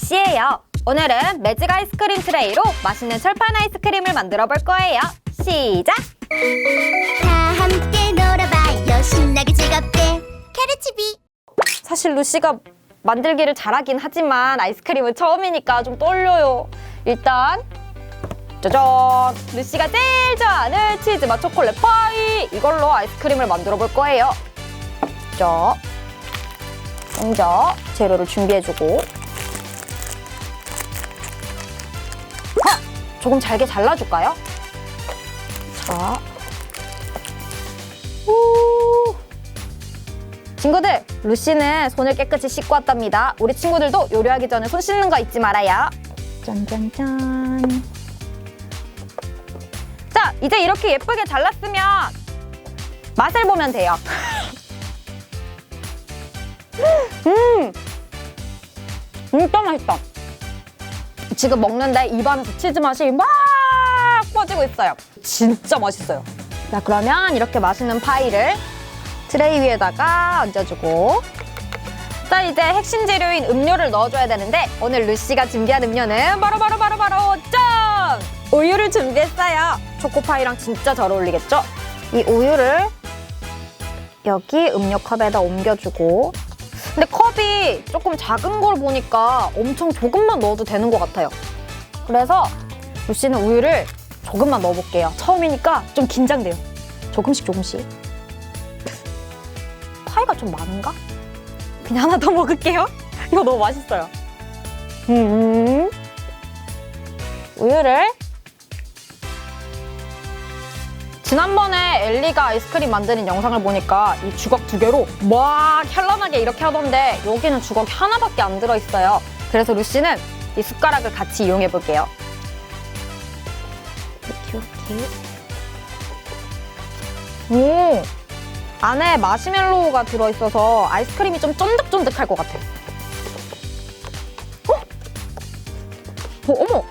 루시예요. 오늘은 매직 아이스크림 트레이로 맛있는 철판 아이스크림을 만들어 볼 거예요. 시작! 다 함께 놀아봐요 신나게 즐겁게 캐르치비 사실 루시가 만들기를 잘하긴 하지만 아이스크림은 처음이니까 좀 떨려요. 일단 짜잔! 루시가 제일 좋아하는 치즈맛 초콜릿 파이! 이걸로 아이스크림을 만들어 볼 거예요. 자, 먼저 재료를 준비해주고 조금 잘게 잘라줄까요? 자, 우 친구들, 루시는 손을 깨끗이 씻고 왔답니다. 우리 친구들도 요리하기 전에 손 씻는 거 잊지 말아요. 짠짠짠. 자, 이제 이렇게 예쁘게 잘랐으면 맛을 보면 돼요. 음, 진짜 맛있다. 지금 먹는데 입안에서 치즈 맛이 막 퍼지고 있어요. 진짜 맛있어요. 자, 그러면 이렇게 맛있는 파이를 트레이 위에다가 얹어주고 자 이제 핵심 재료인 음료를 넣어줘야 되는데 오늘 루시가 준비한 음료는 바로 바로 바로 바로 짠! 우유를 준비했어요 초코파이랑 진짜 잘 어울리겠죠? 이 우유를 여기 음료 컵에다 옮겨주고 근데 컵이 조금 작은 걸 보니까 엄청 조금만 넣어도 되는 것 같아요 그래서 루시는 우유를 조금만 넣어볼게요 처음이니까 좀 긴장돼요 조금씩 조금씩 파이가 좀 많은가? 그냥 하나 더 먹을게요. 이거 너무 맛있어요. 음. 우유를 지난번에 엘리가 아이스크림 만드는 영상을 보니까 이 주걱 두 개로 막 현란하게 이렇게 하던데 여기는 주걱이 하나밖에 안 들어있어요. 그래서 루시는 이 숟가락을 같이 이용해 볼게요. 이렇게 이렇게. 오! 안에 마시멜로우가 들어있어서 아이스크림이 좀 쫀득쫀득할 것 같아요. 어? 어, 어머!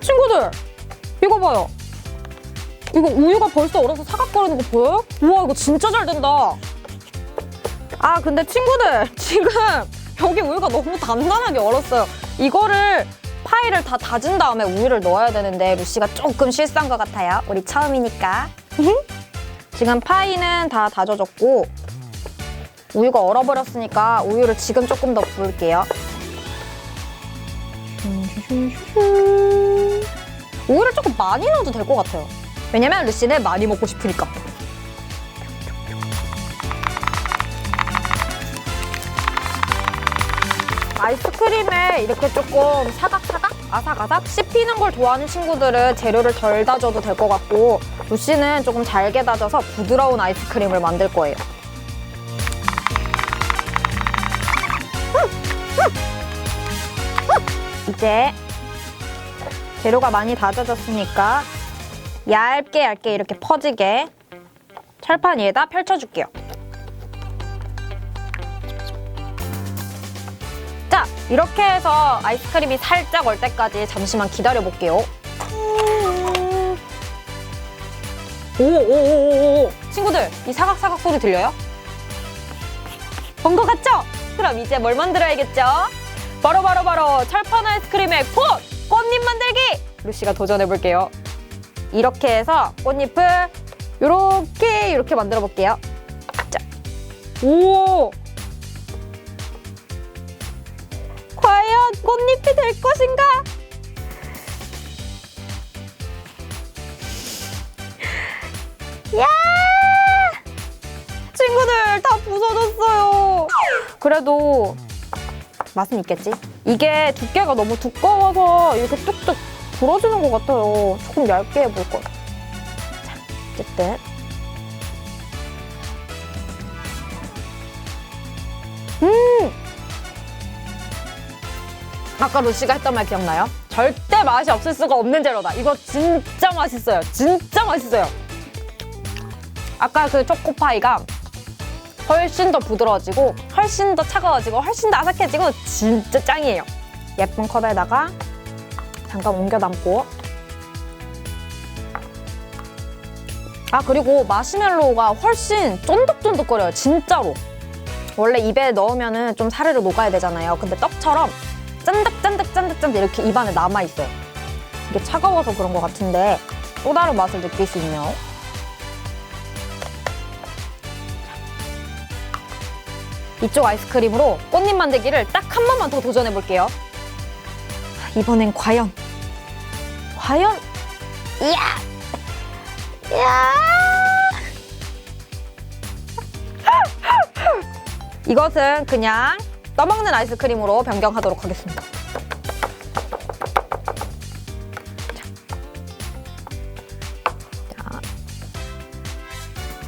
친구들! 이거 봐요. 이거 우유가 벌써 얼어서 사각거리는 거 보여요? 우와, 이거 진짜 잘 된다. 아, 근데 친구들, 지금 여기 우유가 너무 단단하게 얼었어요. 이거를 파이를 다 다진 다음에 우유를 넣어야 되는데 루시가 조금 실수한 것 같아요. 우리 처음이니까. 지금 파이는 다 다져졌고 우유가 얼어버렸으니까 우유를 지금 조금 더 부을게요. 우유를 조금 많이 넣어도 될 것 같아요. 왜냐면 루시는 많이 먹고 싶으니까. 아이스크림에 이렇게 조금 사각사각? 아삭아삭? 씹히는 걸 좋아하는 친구들은 재료를 덜 다져도 될 것 같고 루시는 조금 잘게 다져서 부드러운 아이스크림을 만들 거예요. 이제 재료가 많이 다져졌으니까 얇게 얇게 이렇게 퍼지게 철판 위에다 펼쳐줄게요. 자, 이렇게 해서 아이스크림이 살짝 얼 때까지 잠시만 기다려 볼게요. 오오오오오 친구들 이 사각사각 소리 들려요? 본 것 같죠? 그럼 이제 뭘 만들어야겠죠? 바로 바로 바로 철판 아이스크림의 꽃! 꽃잎 만들기! 루시가 도전해 볼게요. 이렇게 해서 꽃잎을 이렇게 이렇게 만들어 볼게요. 자, 오! 과연 꽃잎이 될 것인가? 야! 친구들 다 부서졌어요. 그래도 맛은 있겠지? 이게 두께가 너무 두꺼워서 이렇게 뚝뚝 부러지는 것 같아요. 조금 얇게 해볼 걸. 자, 어쨌든. 음! 아까 루시가 했던 말 기억나요? 절대 맛이 없을 수가 없는 재료다. 이거 진짜 맛있어요. 진짜 맛있어요. 아까 그 초코파이가 훨씬 더 부드러워지고 훨씬 더 차가워지고 훨씬 더 아삭해지고 진짜 짱이에요. 예쁜 컵에다가 잠깐 옮겨 담고 아 그리고 마시멜로우가 훨씬 쫀득쫀득거려요 진짜로 원래 입에 넣으면은 좀 사르르 녹아야 되잖아요 근데 떡처럼 짠득짠득 짠득짠득 이렇게 입안에 남아있어요. 이게 차가워서 그런 것 같은데 또 다른 맛을 느낄 수 있네요. 이쪽 아이스크림으로 꽃잎 만들기를 딱 한 번만 더 도전해 볼게요. 이번엔 과연 과연 이야 이야 이것은 그냥 떠먹는 아이스크림으로 변경하도록 하겠습니다. 자.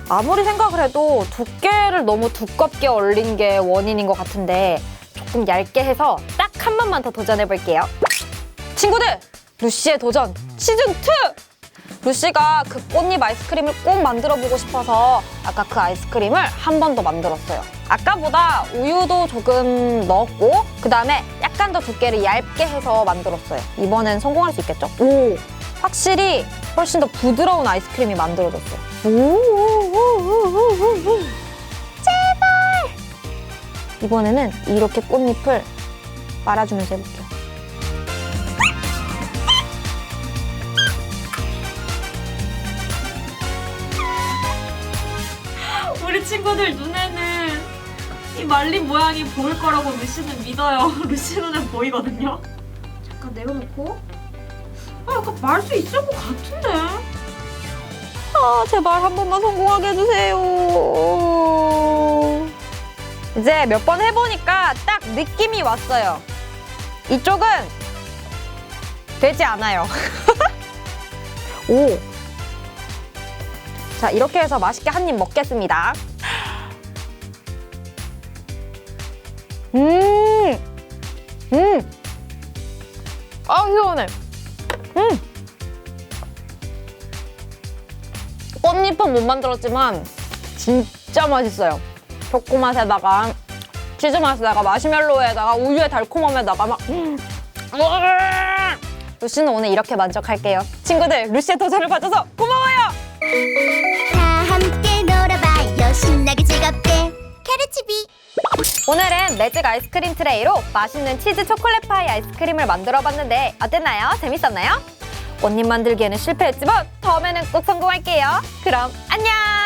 아무리 생각을 해도 두께를 너무 두껍게 얼린 게 원인인 것 같은데 조금 얇게 해서 딱 한 번만 더 도전해 볼게요. 친구들! 루시의 도전 시즌 2! 루시가 그 꽃잎 아이스크림을 꼭 만들어 보고 싶어서 아까 그 아이스크림을 한 번 더 만들었어요. 아까보다 우유도 조금 넣었고 그 다음에 약간 더 두께를 얇게 해서 만들었어요. 이번엔 성공할 수 있겠죠? 오! 확실히 훨씬 더 부드러운 아이스크림이 만들어졌어요. 오오오오오오 제발! 이번에는 이렇게 꽃잎을 말아주면서 해볼게요. 친구들 눈에는 이 말린 모양이 보일 거라고 루시는 믿어요. 루시 눈에 보이거든요. 잠깐 내려놓고. 아, 약간 말 수 있을 것 같은데. 아, 제발 한 번만 성공하게 해주세요. 이제 몇 번 해보니까 딱 느낌이 왔어요. 이쪽은 되지 않아요. 오. 자, 이렇게 해서 맛있게 한 입 먹겠습니다. 음! 음! 아, 시원해. 음! 꽃잎은 못 만들었지만 진짜 맛있어요. 초코 맛에다가 치즈 맛에다가 마시멜로에다가 우유의 달콤함에다가 막 음. 루시는 오늘 이렇게 만족할게요. 친구들 루시의 도전을 봐줘서 고마워요. 다 함께 놀아봐요 신나게 즐겁게 캐르치비 오늘은 매직 아이스크림 트레이로 맛있는 치즈 초콜릿 파이 아이스크림을 만들어 봤는데 어땠나요? 재밌었나요? 꽃잎 만들기에는 실패했지만 다음에는 꼭 성공할게요. 그럼 안녕!